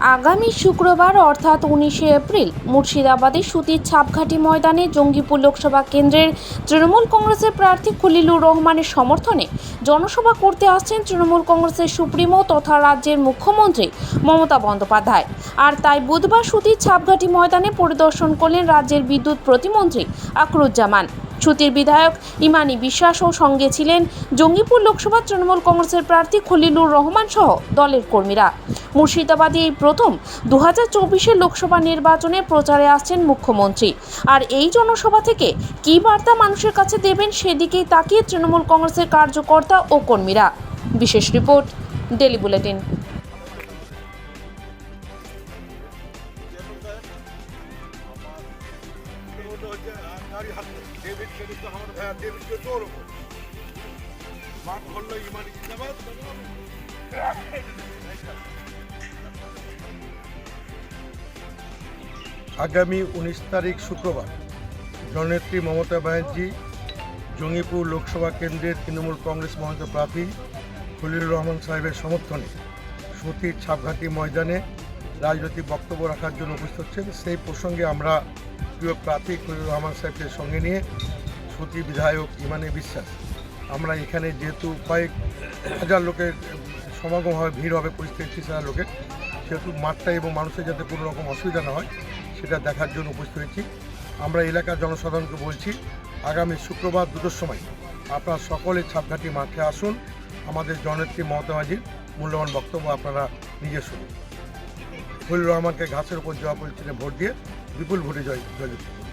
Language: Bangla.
আগামী শুক্রবার, অর্থাৎ উনিশে এপ্রিল, মুর্শিদাবাদের সুতির ছাপঘাটি ময়দানে জঙ্গিপুর লোকসভা কেন্দ্রের তৃণমূল কংগ্রেসের প্রার্থী খলিলুর রহমানের সমর্থনে জনসভা করতে আসছেন তৃণমূল কংগ্রেসের সুপ্রিমো তথা রাজ্যের মুখ্যমন্ত্রী মমতা বন্দ্যোপাধ্যায়। আর তাই বুধবার সুতির ছাপঘাটি ময়দানে পরিদর্শন করলেন রাজ্যের বিদ্যুৎ প্রতিমন্ত্রী আকরুজ্জামান। সুতির বিধায়ক ইমানি বিশ্বাস ও সঙ্গে ছিলেন। জঙ্গিপুর লোকসভা তৃণমূল কংগ্রেসের প্রার্থী খলিলুর রহমান সহ দলের কর্মীরা। মুর্শিদাবাদে এই প্রথম দু হাজার লোকসভা নির্বাচনে প্রচারে আসছেন মুখ্যমন্ত্রী। আর এই জনসভা থেকে কী বার্তা মানুষের কাছে দেবেন সেদিকেই তাকিয়ে তৃণমূল কংগ্রেসের কার্যকর্তা ও কর্মীরা। বিশেষ রিপোর্ট, ডেলি বুলেটিন। আগামী উনিশ তারিখ শুক্রবার জননেত্রী মমতা ব্যানার্জি, জঙ্গিপুর লোকসভা কেন্দ্রের তৃণমূল কংগ্রেস মনোনীত প্রার্থী খলিলুর রহমান সাহেবের সমর্থনে সতীর ছাপঘাটি ময়দানে রাজনৈতিক বক্তব্য রাখার জন্য উপস্থিত হচ্ছেন। সেই প্রসঙ্গে আমরা প্রিয় প্রার্থী খলিলুর রহমান সাহেবকে সঙ্গে নিয়ে সতী বিধায়ক ইমানে বিশ্বাস। আমরা এখানে যেহেতু কয়েক হাজার লোকের সমাগম হবে, ভিড় হবে পঁচিশ থেকে ত্রিশ হাজার লোকের। সেহেতু মাঠটা এবং মানুষের যাতে কোনো রকম অসুবিধা না হয়, সেটা দেখার জন্য উপস্থিত হয়েছি। আমরা এলাকার জনসাধারণকে বলছি, আগামী শুক্রবার দুটোর সময় আপনারা সকলে ছাপঘাটি মাঠে আসুন। আমাদের জননেত্রী মমতা মাঝির মূল্যবান বক্তব্য আপনারা নিজে শুনুন। খলিল রহমানকে ঘাসের উপর জবাব পরিস্থিতি ভোট দিয়ে বিপুল ভোটে জয় জয়